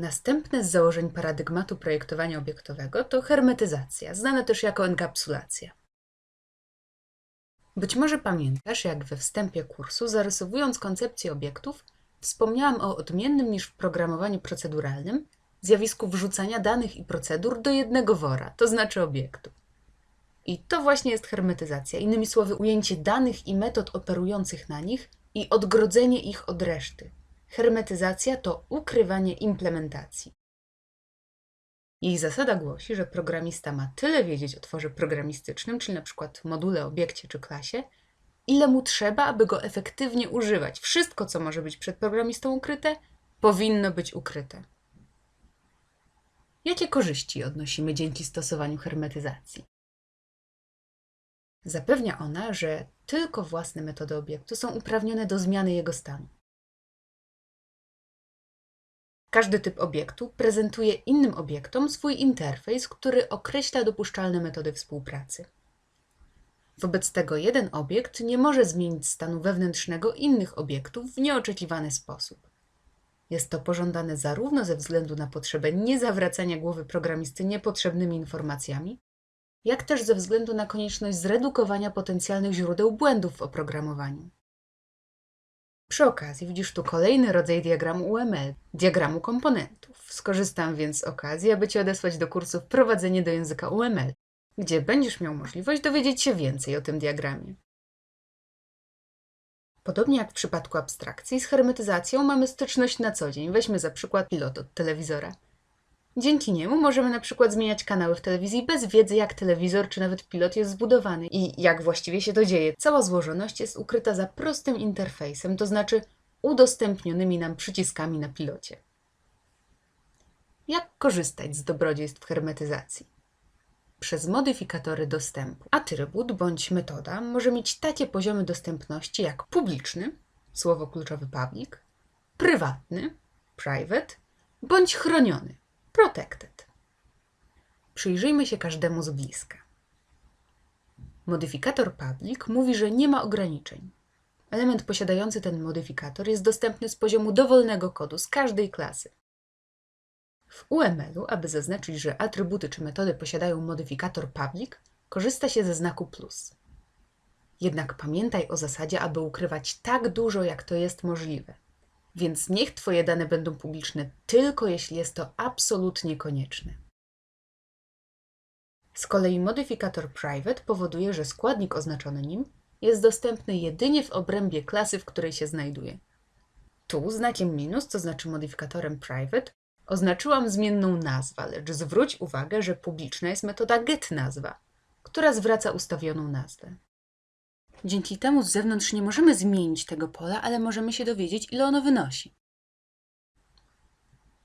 Następne z założeń paradygmatu projektowania obiektowego to hermetyzacja, znana też jako enkapsulacja. Być może pamiętasz, jak we wstępie kursu, zarysowując koncepcję obiektów, wspomniałam o odmiennym niż w programowaniu proceduralnym zjawisku wrzucania danych i procedur do jednego wora, to znaczy obiektu. I to właśnie jest hermetyzacja, innymi słowy, ujęcie danych i metod operujących na nich i odgrodzenie ich od reszty. Hermetyzacja to ukrywanie implementacji. Jej zasada głosi, że programista ma tyle wiedzieć o tworze programistycznym, czyli na przykład module, obiekcie czy klasie, ile mu trzeba, aby go efektywnie używać. Wszystko, co może być przed programistą ukryte, powinno być ukryte. Jakie korzyści odnosimy dzięki stosowaniu hermetyzacji? Zapewnia ona, że tylko własne metody obiektu są uprawnione do zmiany jego stanu. Każdy typ obiektu prezentuje innym obiektom swój interfejs, który określa dopuszczalne metody współpracy. Wobec tego jeden obiekt nie może zmienić stanu wewnętrznego innych obiektów w nieoczekiwany sposób. Jest to pożądane zarówno ze względu na potrzebę niezawracania głowy programisty niepotrzebnymi informacjami, jak też ze względu na konieczność zredukowania potencjalnych źródeł błędów w oprogramowaniu. Przy okazji widzisz tu kolejny rodzaj diagramu UML, diagramu komponentów. Skorzystam więc z okazji, aby Cię odesłać do kursu Wprowadzenie do języka UML, gdzie będziesz miał możliwość dowiedzieć się więcej o tym diagramie. Podobnie jak w przypadku abstrakcji, z hermetyzacją mamy styczność na co dzień. Weźmy za przykład pilot od telewizora. Dzięki niemu możemy na przykład zmieniać kanały w telewizji bez wiedzy, jak telewizor czy nawet pilot jest zbudowany i jak właściwie się to dzieje. Cała złożoność jest ukryta za prostym interfejsem, to znaczy udostępnionymi nam przyciskami na pilocie. Jak korzystać z dobrodziejstw hermetyzacji? Przez modyfikatory dostępu. Atrybut bądź metoda może mieć takie poziomy dostępności jak publiczny, słowo kluczowe public, prywatny, private, bądź chroniony, protected. Przyjrzyjmy się każdemu z bliska. Modyfikator public mówi, że nie ma ograniczeń. Element posiadający ten modyfikator jest dostępny z poziomu dowolnego kodu z każdej klasy. W UML-u, aby zaznaczyć, że atrybuty czy metody posiadają modyfikator public, korzysta się ze znaku plus. Jednak pamiętaj o zasadzie, aby ukrywać tak dużo, jak to jest możliwe. Więc niech Twoje dane będą publiczne tylko jeśli jest to absolutnie konieczne. Z kolei modyfikator private powoduje, że składnik oznaczony nim jest dostępny jedynie w obrębie klasy, w której się znajduje. Tu znakiem minus, to znaczy modyfikatorem private, oznaczyłam zmienną nazwę, lecz zwróć uwagę, że publiczna jest metoda getNazwa, która zwraca ustawioną nazwę. Dzięki temu z zewnątrz nie możemy zmienić tego pola, ale możemy się dowiedzieć, ile ono wynosi.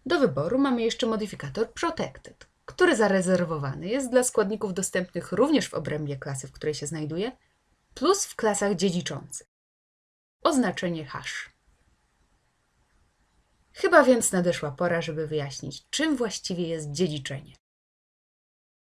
Do wyboru mamy jeszcze modyfikator Protected, który zarezerwowany jest dla składników dostępnych również w obrębie klasy, w której się znajduje, plus w klasach dziedziczących. Oznaczenie hash. Chyba więc nadeszła pora, żeby wyjaśnić, czym właściwie jest dziedziczenie.